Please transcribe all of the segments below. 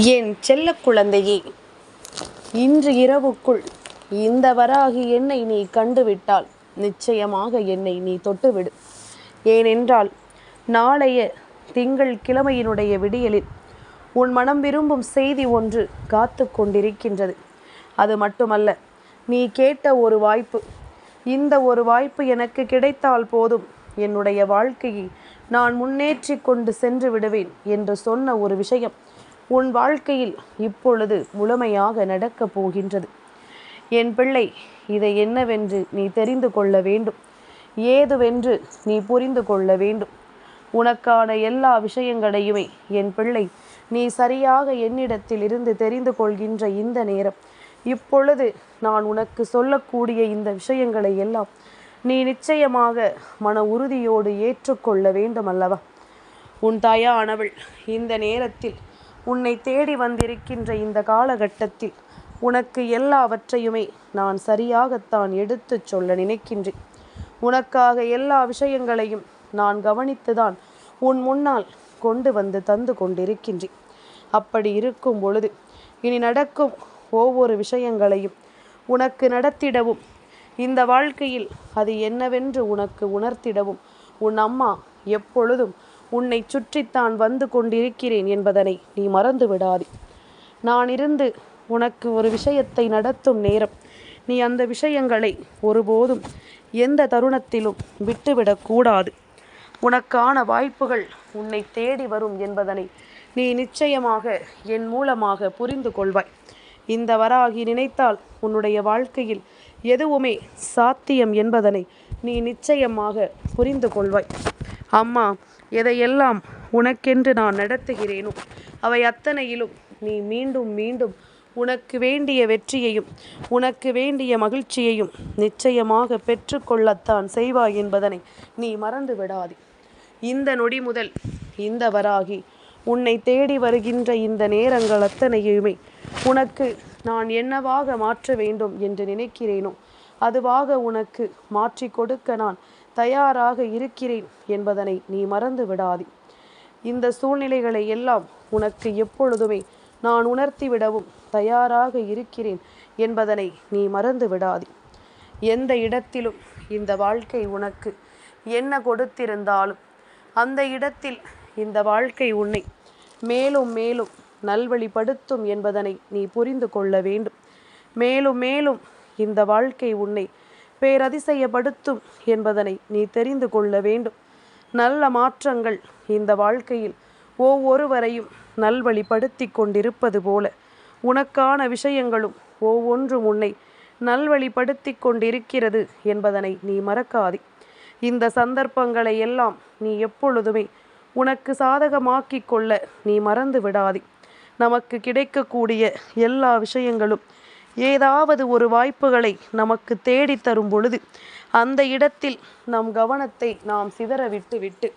என் செல்ல குழந்தையே இன்று இரவுக்குள் இந்த வராகி என்னை நீ கண்டுவிட்டால் நிச்சயமாக என்னை நீ தொட்டுவிடு. ஏனென்றால் நாளைய திங்கள் கிழமையினுடைய விடியலில் உன் மனம் விரும்பும் செய்தி ஒன்று காத்து கொண்டிருக்கின்றது. அது மட்டுமல்ல நீ கேட்ட ஒரு வாய்ப்பு இந்த ஒரு வாய்ப்பு எனக்கு கிடைத்தால் போதும். என்னுடைய வாழ்க்கையை நான் முன்னேற்றி கொண்டு சென்று விடுவேன் என்று சொன்ன ஒரு விஷயம் உன் வாழ்க்கையில் இப்பொழுது முழுமையாக நடக்கப் போகின்றது. என் பிள்ளை இதை என்னவென்று நீ தெரிந்து கொள்ள வேண்டும். ஏதுவென்று நீ புரிந்து கொள்ள வேண்டும். உனக்கான எல்லா விஷயங்களையுமே என் பிள்ளை நீ சரியாக என்னிடத்தில் இருந்து தெரிந்து கொள்கின்ற இந்த நேரம். இப்பொழுது நான் உனக்கு சொல்லக்கூடிய இந்த விஷயங்களை எல்லாம் நீ நிச்சயமாக மன உறுதியோடு ஏற்றுக்கொள்ள வேண்டும் அல்லவா உன் தாயானவள் இந்த நேரத்தில் உன்னை தேடி வந்திருக்கின்ற இந்த காலகட்டத்தில் உனக்கு எல்லாவற்றையுமே நான் சரியாகத்தான் எடுத்துச் சொல்ல நினைக்கின்றேன். உனக்காக எல்லா விஷயங்களையும் நான் கவனித்துதான் உன் முன்னால் கொண்டு வந்து தந்து கொண்டிருக்கின்றேன். அப்படி இருக்கும் பொழுது இனி நடக்கும் ஒவ்வொரு விஷயங்களையும் உனக்கு நடத்திடவும் இந்த வாழ்க்கையில் அது என்னவென்று உனக்கு உணர்த்திடவும் உன் அம்மா எப்பொழுதும் உன்னை சுற்றித்தான் வந்து கொண்டிருக்கிறேன் என்பதனை நீ மறந்து விடாதே நான் இருந்து உனக்கு ஒரு விஷயத்தை நடத்தும் நேரம். நீ அந்த விஷயங்களை ஒருபோதும் எந்த தருணத்திலும் விட்டுவிடக்கூடாது உனக்கான வாய்ப்புகள் உன்னை தேடி வரும் என்பதனை நீ நிச்சயமாக என் மூலமாக புரிந்து கொள்வாய். இந்த வராகி நினைத்தால் உன்னுடைய வாழ்க்கையில் எதுவுமே சாத்தியம் என்பதனை நீ நிச்சயமாக புரிந்து கொள்வாய். அம்மா எதையெல்லாம் உனக்கென்று நான் நடத்துகிறேனோ அவை அத்தனையிலும் நீ மீண்டும் மீண்டும் உனக்கு வேண்டிய வெற்றியையும் உனக்கு வேண்டிய மகிழ்ச்சியையும் நிச்சயமாக பெற்றுக்கொள்ளத்தான் செய்வாய் என்பதனை நீ மறந்து விடாதே இந்த நொடி முதல் இந்த வராகி உன்னை தேடி வருகின்ற இந்த நேரங்கள் அத்தனையுமே உனக்கு நான் என்னவாக மாற்ற வேண்டும் என்று நினைக்கிறேனோ அதுவாக உனக்கு மாற்றி கொடுக்க நான் தயாராக இருக்கிறேன் என்பதனை நீ மறந்து விடாதே. இந்த சூழ்நிலைகளை எல்லாம் உனக்கு எப்பொழுதுமே நான் உணர்த்திவிடவும் தயாராக இருக்கிறேன் என்பதனை நீ மறந்து விடாதே. எந்த இடத்திலும் இந்த வாழ்க்கை உனக்கு என்ன கொடுத்திருந்தாலும் அந்த இடத்தில் இந்த வாழ்க்கை உன்னை மேலும் மேலும் நல்வழிப்படுத்தும் என்பதனை நீ புரிந்து கொள்ள வேண்டும். மேலும் மேலும் இந்த வாழ்க்கை உன்னை பேரதிசயப்படுத்தும் என்பதனை நீ தெரிந்து கொள்ள வேண்டும். நல்ல மாற்றங்கள் இந்த வாழ்க்கையில் ஒவ்வொருவரையும் நல்வழிப்படுத்தி கொண்டிருப்பது போல. உனக்கான விஷயங்களும் ஒவ்வொன்றும் உன்னை நல்வழிப்படுத்தி கொண்டிருக்கிறது என்பதனை நீ மறக்காதே. இந்த சந்தர்ப்பங்களை எல்லாம் நீ எப்பொழுதுமே உனக்கு சாதகமாக்கிக் கொள்ள நீ மறந்து விடாதே. நமக்கு கிடைக்கக்கூடிய எல்லா விஷயங்களும் ஏதாவது ஒரு வாய்ப்புகளை நமக்கு தேடி தரும் பொழுது அந்த இடத்தில் நம் கவனத்தை நாம் சிதற விட்டு விட்டு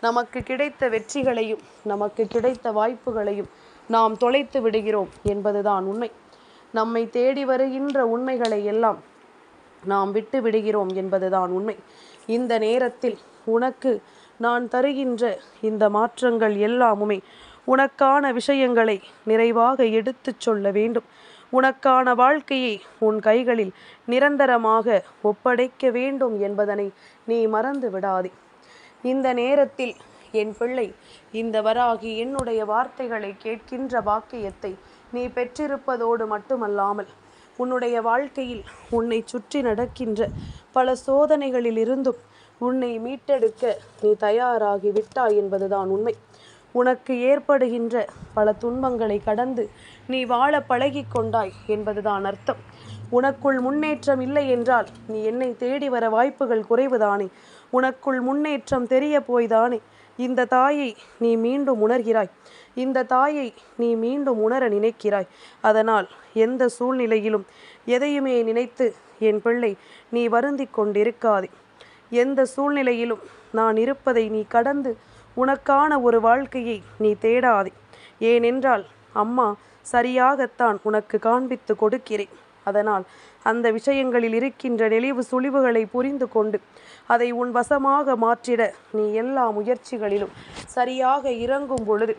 நமக்கு கிடைத்த வெற்றிகளையும் நமக்கு கிடைத்த வாய்ப்புகளையும் நாம் தொலைத்து விடுகிறோம் என்பதுதான் உண்மை. நம்மை தேடி வருகின்ற உண்மைகளை எல்லாம் நாம் விட்டு விடுகிறோம் என்பதுதான் உண்மை. இந்த நேரத்தில் உனக்கு நான் தருகின்ற இந்த மாற்றங்கள் எல்லாமுமே உனக்கான விஷயங்களை நிறைவாக எடுத்துச் சொல்ல வேண்டும். உனக்கான வாழ்க்கையை உன் கைகளில் நிரந்தரமாக ஒப்படைக்க வேண்டும் என்பதனை நீ மறந்து விடாதே. இந்த நேரத்தில் என் பிள்ளை இந்த வராகி என்னுடைய வார்த்தைகளை கேட்கின்ற வாக்கியத்தை நீ பெற்றிருப்பதோடு மட்டுமல்லாமல் உன்னுடைய வாழ்க்கையில் உன்னை சுற்றி நடக்கின்ற பல சோதனைகளிலிருந்தும் உன்னை மீட்டெடுக்க நீ தயாராகி விட்டாய் என்பதுதான் உண்மை. உனக்கு ஏற்படுகின்ற பல துன்பங்களை கடந்து நீ வாழ பழகி கொண்டாய் என்பதுதான் அர்த்தம். உனக்குள் முன்னேற்றம் இல்லை என்றால் நீ என்னை தேடி வர வாய்ப்புகள் குறைவுதானே? உனக்குள் முன்னேற்றம் தெரிய போய்தானே? இந்த தாயை நீ மீண்டும் உணர்கிறாய். இந்த தாயை நீ மீண்டும் உணர நினைக்கிறாய். அதனால் எந்த சூழ்நிலையிலும் எதையுமே நினைத்து என் பிள்ளை நீ வருந்தி கொண்டிருக்காதே. எந்த சூழ்நிலையிலும் நான் இருப்பதை நீ கடந்து உனக்கான ஒரு வாழ்க்கையை நீ தேடாதே. ஏனென்றால் அம்மா சரியாகத்தான் உனக்கு காண்பித்து கொடுக்கிறேன். அதனால் அந்த விஷயங்களில் இருக்கின்ற நெளிவு சுழிவுகளை புரிந்து கொண்டு அதை உன் வசமாக மாற்றிட நீ எல்லா முயற்சிகளிலும் சரியாக இறங்கும் பொழுது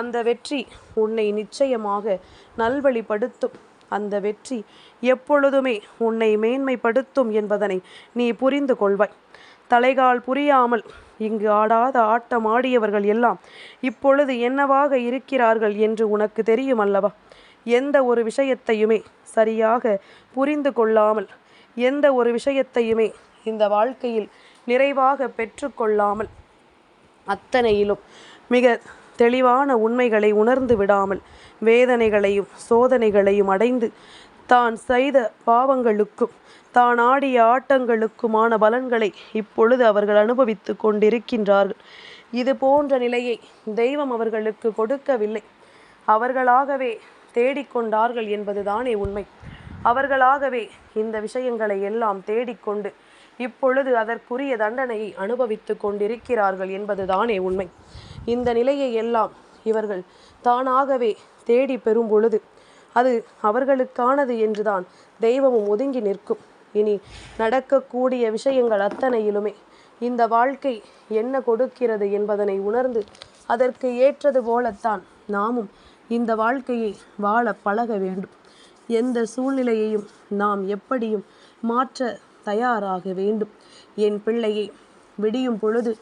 அந்த வெற்றி உன்னை நிச்சயமாக நல்வழிப்படுத்தும். அந்த வெற்றி எப்பொழுதுமே உன்னை மேன்மைப்படுத்தும் என்பதனை நீ புரிந்து கொள்வாய். தலைகால் புரியாமல் இங்கு ஆடாத ஆட்டம் ஆடியவர்கள் எல்லாம் இப்பொழுது என்னவாக இருக்கிறார்கள் என்று உனக்கு தெரியும் அல்லவா? எந்த ஒரு விஷயத்தையுமே சரியாக புரிந்து கொள்ளாமல் எந்த ஒரு விஷயத்தையுமே இந்த வாழ்க்கையில் நிறைவாக பெற்றுக்கொள்ளாமல் அத்தனையிலும் மிக தெளிவான உண்மைகளை உணர்ந்து விடாமல் வேதனைகளையும் சோதனைகளையும் அடைந்து தான் செய்த பாவங்களுக்கும் தான் ஆடிய ஆட்டங்களுக்குமான பலன்களை இப்பொழுது அவர்கள் அனுபவித்து கொண்டிருக்கின்றார்கள். இது போன்ற நிலையை தெய்வம் அவர்களுக்கு கொடுக்கவில்லை. அவர்களாகவே தேடிக்கொண்டார்கள் என்பதுதானே உண்மை. அவர்களாகவே இந்த விஷயங்களை எல்லாம் தேடிக்கொண்டு இப்பொழுது அதற்குரிய தண்டனையை அனுபவித்து கொண்டிருக்கிறார்கள் என்பதுதானே உண்மை. இந்த நிலையை எல்லாம் இவர்கள் தானாகவே தேடி பெறும் பொழுது அது அவர்களுக்கானது என்றுதான். தெய்வமும் ஒதுங்கி நிற்கும். இனி நடக்கக்கூடிய விஷயங்கள் அத்தனையிலுமே இந்த வாழ்க்கை என்ன கொடுக்கிறது என்பதனை உணர்ந்து அதற்கு ஏற்றது போலத்தான் நாமும் இந்த வாழ்க்கையை வாழ பழக வேண்டும். எந்த சூழ்நிலையையும் நாம் எப்படியும் மாற்ற தயாராக வேண்டும். என் பிள்ளையை விடியும் பொழுது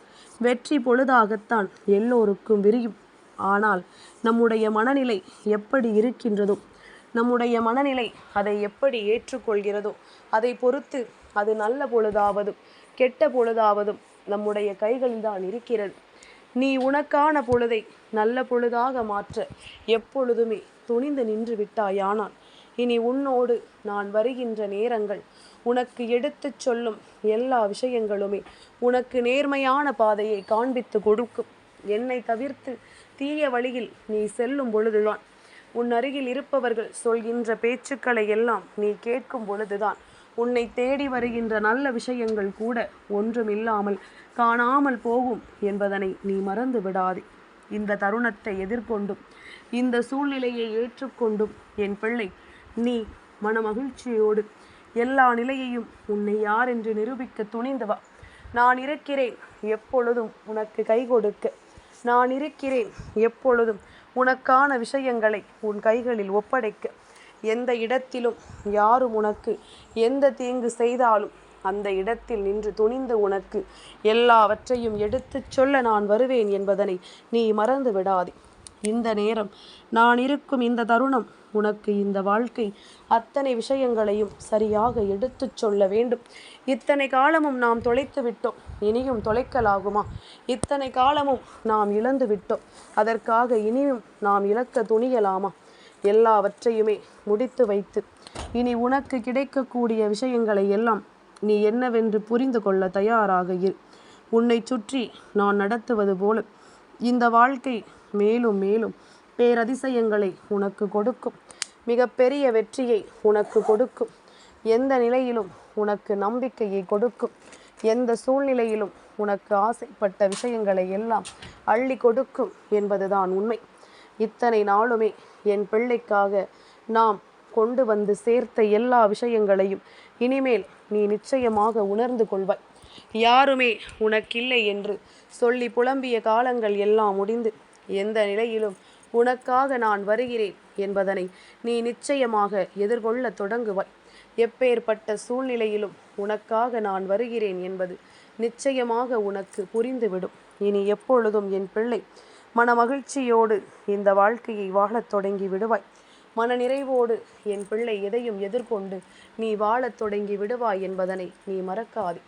வெற்றி பொழுதாகத்தான் எல்லோருக்கும் விரியும். ஆனால் நம்முடைய மனநிலை எப்படி இருக்கின்றதோ நம்முடைய மனநிலை அதை எப்படி ஏற்றுக்கொள்கிறதோ அதை பொறுத்து அது நல்ல பொழுதாவதும் கெட்ட பொழுதாவதும் நம்முடைய கைகளில் தான் இருக்கிறது. நீ உனக்கான பொழுதை நல்ல பொழுதாக மாற்ற எப்பொழுதுமே துணிந்து நின்று விட்டாயானால் இனி உன்னோடு நான் வருகின்ற நேரங்கள் உனக்கு எடுத்துச் சொல்லும் எல்லா விஷயங்களுமே உனக்கு நேர்மையான பாதையை காண்பித்து கொடுக்கும். என்னை தவிர்த்து தீய வழியில் நீ செல்லும் பொழுதுதான். உன் அருகில் இருப்பவர்கள் சொல்கின்ற பேச்சுக்களை எல்லாம் நீ கேட்கும் பொழுதுதான். உன்னை தேடி வருகின்ற நல்ல விஷயங்கள் கூட ஒன்றுமில்லாமல் காணாமல் போகும் என்பதனை நீ மறந்து விடாதே. இந்த தருணத்தை எதிர்கொண்டும் இந்த சூழ்நிலையை ஏற்றுக்கொண்டும் என் பிள்ளை நீ மனமகிழ்ச்சியோடு எல்லா நிலையையும் உன்னை யார் என்று நிரூபிக்க துணிந்தவா நான் இருக்கிறேன் எப்பொழுதும் உனக்கு கை கொடுக்க. நான் இருக்கிறேன் எப்பொழுதும். உனக்கான விஷயங்களை உன் கைகளில் ஒப்படைக்க. எந்த இடத்திலும் யாரும் உனக்கு எந்த தீங்கு செய்தாலும் அந்த இடத்தில் நின்று துணிந்து உனக்கு எல்லாவற்றையும் எடுத்துச் சொல்ல நான் வருவேன் என்பதனை நீ மறந்து விடாதே இந்த நேரம் நான் இருக்கும் இந்த தருணம் உனக்கு இந்த வாழ்க்கை அத்தனை விஷயங்களையும் சரியாக எடுத்துச் சொல்ல வேண்டும். இத்தனை காலமும் நாம் தொலைத்து விட்டோம். இனியும் தொலைக்கலாகுமா? இத்தனை காலமும் நாம் இழந்து விட்டோம். அதற்காக இனியும் நாம் இழக்க துணியலாமா? எல்லாவற்றையுமே முடித்து வைத்து. இனி உனக்கு கிடைக்கக்கூடிய விஷயங்களை எல்லாம் நீ என்னவென்று புரிந்து கொள்ள தயாராக இரு. உன்னை சுற்றி நான் நடத்துவது போல. இந்த வாழ்க்கை மேலும் மேலும் பேரதிசயங்களை உனக்கு கொடுக்கும். மிகப்பெரிய வெற்றியை உனக்கு கொடுக்கும். எந்த நிலையிலும் உனக்கு நம்பிக்கையை கொடுக்கும். எந்த சூழ்நிலையிலும் உனக்கு ஆசைப்பட்ட விஷயங்களை எல்லாம் அள்ளி கொடுக்கும் என்பதுதான் உண்மை. இத்தனை நாளுமே என் பிள்ளைக்காக நாம் கொண்டு வந்து சேர்த்த எல்லா விஷயங்களையும் இனிமேல் நீ நிச்சயமாக உணர்ந்து கொள்வாய். யாருமே உனக்கில்லை என்று சொல்லி புலம்பிய காலங்கள் எல்லாம் முடிந்து எந்த நிலையிலும் உனக்காக நான் வருகிறேன் என்பதனை நீ நிச்சயமாக எதிர்கொள்ள தொடங்குவாய். எப்பேற்பட்ட சூழ்நிலையிலும் உனக்காக நான் வருகிறேன் என்பது நிச்சயமாக உனக்கு புரிந்துவிடும். இனி எப்பொழுதும் என் பிள்ளை மன மகிழ்ச்சியோடு இந்த வாழ்க்கையை வாழத் தொடங்கி விடுவாய். மன நிறைவோடு என் பிள்ளை எதையும் எதிர்கொண்டு நீ வாழத் தொடங்கி விடுவாய் என்பதனை நீ மறக்காதே.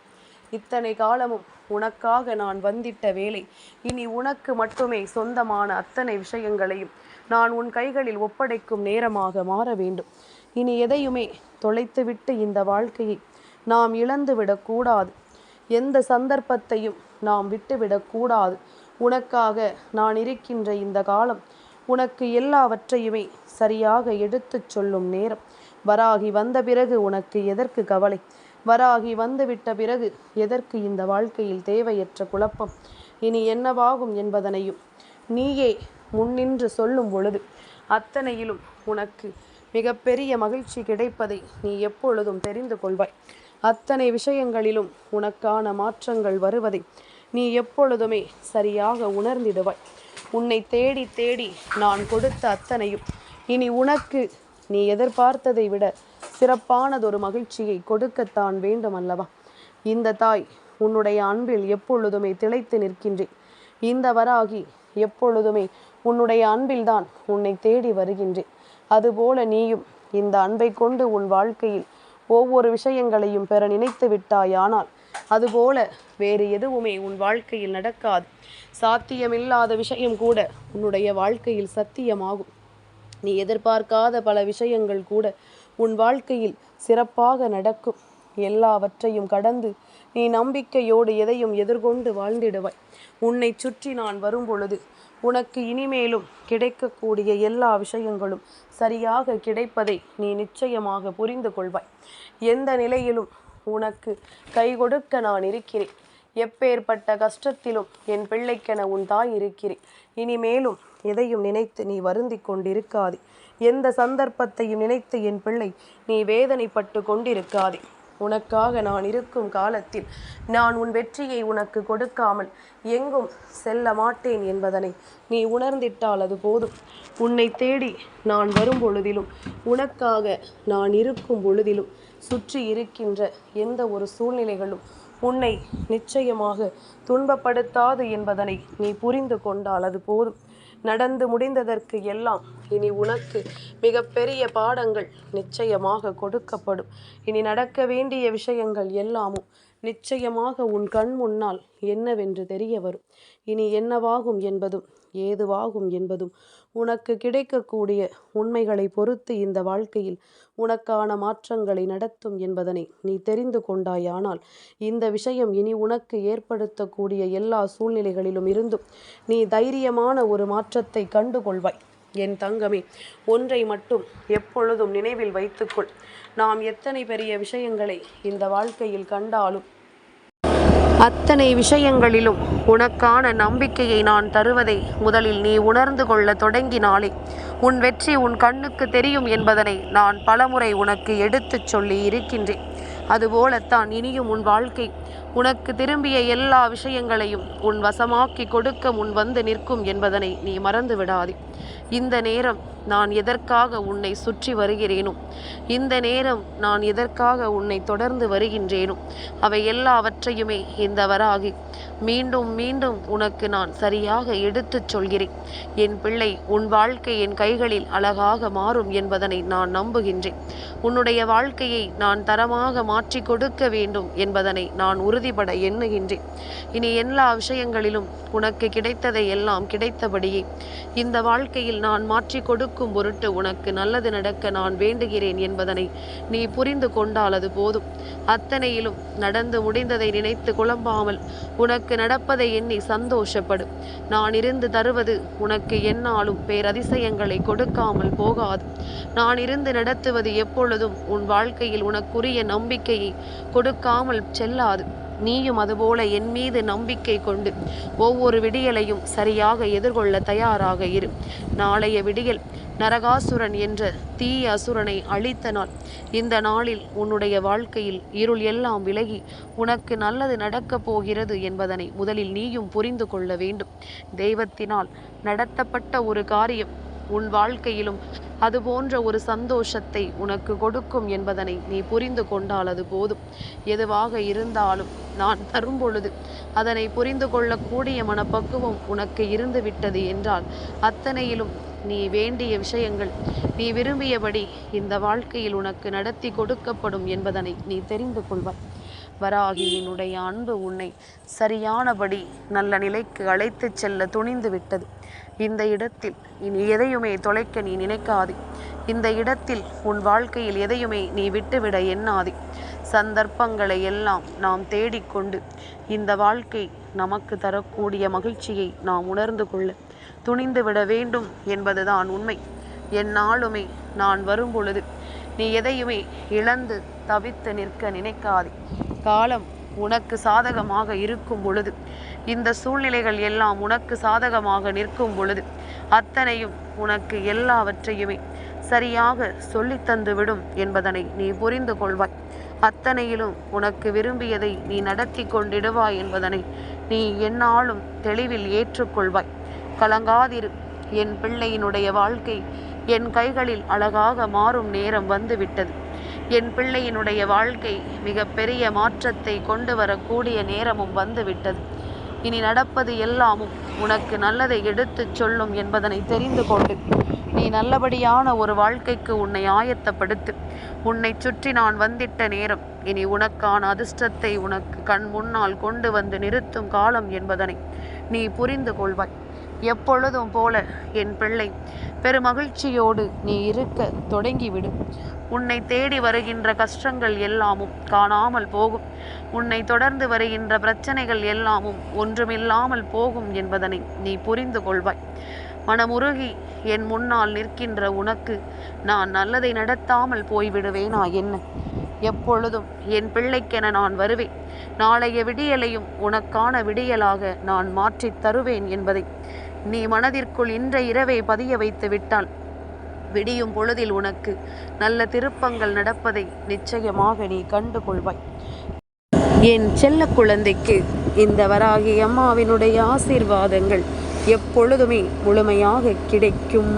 இத்தனை காலமும் உனக்காக நான் வந்திட்ட வேலை. இனி உனக்கு மட்டுமே சொந்தமான அத்தனை விஷயங்களையும் நான் உன் கைகளில் ஒப்படைக்கும் நேரமாக மாற வேண்டும். இனி எதையுமே தொலைத்துவிட்டு இந்த வாழ்க்கையை நாம் இழந்துவிடக்கூடாது எந்த சந்தர்ப்பத்தையும் நாம் விட்டுவிடக்கூடாது உனக்காக நான் இருக்கின்ற இந்த காலம் உனக்கு எல்லாவற்றையுமே சரியாக எடுத்துச் சொல்லும் நேரம். வராகி வந்த பிறகு உனக்கு எதற்கு கவலை? வராகி வந்துவிட்ட பிறகு எதற்கு இந்த வாழ்க்கையில் தேவையற்ற குழப்பம்? இனி என்னவாகும் என்பதனையும் நீயே முன்னின்று சொல்லும் பொழுது அத்தனையிலும் உனக்கு மிகப்பெரிய மகிழ்ச்சி கிடைப்பதை நீ எப்பொழுதும் தெரிந்து கொள்வாய். அத்தனை விஷயங்களிலும் உனக்கான மாற்றங்கள் வருவதை நீ எப்பொழுதுமே சரியாக உணர்ந்திடுவாய். உன்னை தேடி தேடி நான் கொடுத்த அத்தனையும் இனி உனக்கு நீ எதிர்பார்த்ததை விட சிறப்பானதொரு மகிழ்ச்சியை கொடுக்கத்தான் வேண்டும் அல்லவா இந்த தாய் உன்னுடைய அன்பில் எப்பொழுதுமே திளைத்து நிற்கின்றேன் இந்த வராகி எப்பொழுதுமே உன்னுடைய அன்பில்தான் உன்னை தேடி வருகின்றேன் அதுபோல நீயும் இந்த அன்பை கொண்டு உன் வாழ்க்கையில் ஒவ்வொரு விஷயங்களையும் பெற நினைத்து விட்டாயானால் அதுபோல வேறு எதுவுமே உன் வாழ்க்கையில் நடக்காது. சாத்தியமில்லாத விஷயம் கூட உன்னுடைய வாழ்க்கையில் சத்தியமாகும். நீ எதிர்பார்க்காத பல விஷயங்கள் கூட உன் வாழ்க்கையில் சிறப்பாக நடக்கும். எல்லாவற்றையும் கடந்து நீ நம்பிக்கையோடு எதையும் எதிர்கொண்டு வாழ்ந்திடுவாய். உன்னை சுற்றி நான் வரும்பொழுது உனக்கு இனிமேலும் கிடைக்கக்கூடிய எல்லா விஷயங்களும் சரியாக கிடைப்பதை நீ நிச்சயமாக புரிந்து கொள்வாய். எந்த நிலையிலும் உனக்கு கை கொடுக்க நான் இருக்கிறேன். எப்பேற்பட்ட கஷ்டத்திலும் என் பிள்ளைக்கென உன் தாய் இருக்கிறேன். இனிமேலும் எதையும் நினைத்து நீ வருந்தி கொண்டிருக்காதே. எந்த சந்தர்ப்பத்தையும் நினைத்து என் பிள்ளை நீ வேதனைப்பட்டு கொண்டிருக்காதே. உனக்காக நான் இருக்கும் காலத்தில் நான் உன் வெற்றியை உனக்கு கொடுக்காமல் எங்கும் செல்ல மாட்டேன் என்பதனை நீ உணர்ந்திட்டால் அது போதும். உன்னை தேடி நான் வரும் பொழுதிலும் உனக்காக நான் இருக்கும் பொழுதிலும் சுற்றி இருக்கின்ற எந்த ஒரு சூழ்நிலைகளும் உன்னை நிச்சயமாக துன்பப்படுத்தாது என்பதனை நீ புரிந்து கொண்டால் அது போதும். நடந்து முடிந்ததற்கு எல்லாம் இனி உனக்கு மிகப்பெரிய பாடங்கள் நிச்சயமாக கொடுக்கப்படும். இனி நடக்க வேண்டிய விஷயங்கள் எல்லாமும் நிச்சயமாக உன் கண் முன்னால் என்னவென்று தெரிய வரும். இனி என்னவாகும் என்பதும் ஏதுவாகும் என்பதும் உனக்கு கிடைக்கக்கூடிய உண்மைகளை பொறுத்து இந்த வாழ்க்கையில் உனக்கான மாற்றங்களை நடத்தும் என்பதனை நீ தெரிந்து கொண்டாயானால் இந்த விஷயம் இனி உனக்கு ஏற்படுத்தக்கூடிய எல்லா சூழ்நிலைகளிலும் இருந்தும் நீ தைரியமான ஒரு மாற்றத்தை கண்டுகொள்வாய். என் தங்கமே ஒன்றை மட்டும் எப்பொழுதும் நினைவில் வைத்துக்கொள். நாம் எத்தனை பெரிய விஷயங்களை இந்த வாழ்க்கையில் கண்டாலும் அத்தனை விஷயங்களிலும் உனக்கான நம்பிக்கையை நான் தருவதை முதலில் நீ உணர்ந்து கொள்ள தொடங்கினாலே. உன் வெற்றி உன் கண்ணுக்கு தெரியும் என்பதனை நான் பலமுறை உனக்கு எடுத்துச் சொல்லி இருக்கின்றேன். அதுபோலத்தான் இனியும் உன் வாழ்க்கை. உனக்கு திரும்பிய எல்லா விஷயங்களையும் உன் வசமாக்கி கொடுக்க முன் வந்து நிற்கும் என்பதனை நீ மறந்து விடாதே இந்த நேரம் நான் எதற்காக உன்னை சுற்றி வருகிறேனோ இந்த நேரம் நான் எதற்காக உன்னை தொடர்ந்து வருகின்றேனோ அவை எல்லாவற்றையுமே இந்த வராகி மீண்டும் மீண்டும் உனக்கு நான் சரியாக எடுத்துச் சொல்கிறேன். என் பிள்ளை உன் வாழ்க்கை என் கைகளில் அழகாக மாறும் என்பதனை நான் நம்புகின்றேன். உன்னுடைய வாழ்க்கையை நான் தரமாக மாற்றி கொடுக்க வேண்டும் என்பதனை நான் உறுதிபட எண்ணுகின்றேன். இனி எல்லா விஷயங்களிலும் உனக்கு கிடைத்ததை எல்லாம் கிடைத்தபடியே இந்த வாழ்க்கையில் நான் மாற்றி கொடுக்கும் பொருட்டு உனக்கு நல்லது நடக்க நான் வேண்டுகிறேன் என்பதனை நீ புரிந்து கொண்டால் அது போதும். அத்தனையிலும் நடந்து முடிந்ததை நினைத்து குழம்பாமல் உனக்கு நடப்பதை எண்ணி சந்தோஷப்படு. நான் இருந்து தருவது உனக்கு என்னாலும் பேரதிசயங்களை கொடுக்காமல் போகாது. நான் இருந்து நடத்துவது எப்பொழுதும் உன் வாழ்க்கையில் உனக்குரிய நம்பிக்கையை கொடுக்காமல் செல்லாது. நீயும் அதுபோல என் மீது நம்பிக்கை கொண்டு ஒவ்வொரு விடியலையும் சரியாக எதிர்கொள்ள தயாராக இரு. நாளைய விடியல் நரகாசுரன் என்ற தீய அசுரனை அழித்த நாள். இந்த நாளில் உன்னுடைய வாழ்க்கையில் இருள் எல்லாம் விலகி உனக்கு நல்லது நடக்கப் போகிறது என்பதனை முதலில் நீயும் புரிந்து கொள்ள வேண்டும். தெய்வத்தினால் நடத்தப்பட்ட ஒரு காரியம் உன் வாழ்க்கையிலும் அது போன்ற ஒரு சந்தோஷத்தை உனக்கு கொடுக்கும் என்பதனை நீ புரிந்து கொண்டால் அது போதும். எதுவாக இருந்தாலும் நான் தரும் பொழுது அதனை புரிந்து கொள்ளக்கூடிய மனப்பக்குவம் உனக்கு இருந்து விட்டது என்றால் அத்தனையிலும் நீ வேண்டிய விஷயங்கள் நீ விரும்பியபடி இந்த வாழ்க்கையில் உனக்கு நடத்தி கொடுக்கப்படும் என்பதனை நீ தெரிந்து கொள்வாய். வராகி என்னுடைய அன்பு உன்னை சரியானபடி நல்ல நிலைக்கு அழைத்துச் செல்ல துணிந்து விட்டது. இந்த இடத்தில் இனி எதையுமே தொலைக்க நீ நினைக்காதே. இந்த இடத்தில் உன் வாழ்க்கையில் எதையுமே நீ விட்டுவிட எண்ணாதே. சந்தர்ப்பங்களை எல்லாம் நாம் தேடிக்கொண்டு இந்த வாழ்க்கை நமக்கு தரக்கூடிய மகிழ்ச்சியை நாம் உணர்ந்து கொள்ள. துணிந்து விட வேண்டும் என்பதுதான் உண்மை. என்னாலுமே நான் வரும் பொழுது நீ எதையுமே இழந்து தவித்து நிற்க நினைக்காதே. காலம் உனக்கு சாதகமாக இருக்கும் பொழுது. இந்த சூழ்நிலைகள் எல்லாம் உனக்கு சாதகமாக நிற்கும் பொழுது அத்தனையும் உனக்கு எல்லாவற்றையுமே சரியாக சொல்லித்தந்து விடும் என்பதனை நீ புரிந்து கொள்வாய். அத்தனையிலும் உனக்கு விரும்பியதை நீ நடத்தி கொண்டிடுவாய் என்பதனை நீ என்னாலும் தெளிவில் ஏற்றுக்கொள்வாய். கலங்காதிரு. என் பிள்ளையினுடைய வாழ்க்கை என் கைகளில் அழகாக மாறும் நேரம் வந்துவிட்டது. என் பிள்ளையினுடைய வாழ்க்கை மிக பெரிய மாற்றத்தை கொண்டு வரக்கூடிய நேரமும் வந்துவிட்டது. இனி நடப்பது எல்லாமும் உனக்கு நல்லதை எடுத்துச் சொல்லும் என்பதனை தெரிந்து கொண்டு நீ நல்லபடியான ஒரு வாழ்க்கைக்கு உன்னை ஆயத்தப்படுத்து. உன்னை சுற்றி நான் வந்திட்ட நேரம் இனி உனக்கான அதிர்ஷ்டத்தை உனக்கு கண் முன்னால் கொண்டு வந்து நிறுத்தும் காலம் என்பதனை நீ புரிந்து கொள்வாய். எப்பொழுதும் போல என் பிள்ளை பெருமகிழ்ச்சியோடு நீ இருக்க தொடங்கிவிடு. உன்னை தேடி வருகின்ற கஷ்டங்கள் எல்லாமும் காணாமல் போகும். உன்னை தொடர்ந்து வருகின்ற பிரச்சனைகள் எல்லாமும் ஒன்றுமில்லாமல் போகும் என்பதனை நீ புரிந்து கொள்வாய். மனமுருகி என் முன்னால் நிற்கின்ற உனக்கு நான் நல்லதை நடத்தாமல் போய்விடுவேனா என்ன? எப்பொழுதும் என் பிள்ளைக்கென நான் வருவேன். நாளைய விடியலையும் உனக்கான விடியலாக நான் மாற்றித் தருவேன் என்பதை நீ மனதிற்குள் இன்றைய இரவை பதிய வைத்து விட்டால் விடியும் பொழுதில் உனக்கு நல்ல திருப்பங்கள் நடப்பதை நிச்சயமாக நீ கண்டு கொள்வாய் என் செல்ல குழந்தைக்கு இந்த வராகி அம்மாவினுடைய ஆசீர்வாதங்கள் எப்பொழுதுமே முழுமையாக கிடைக்கும்.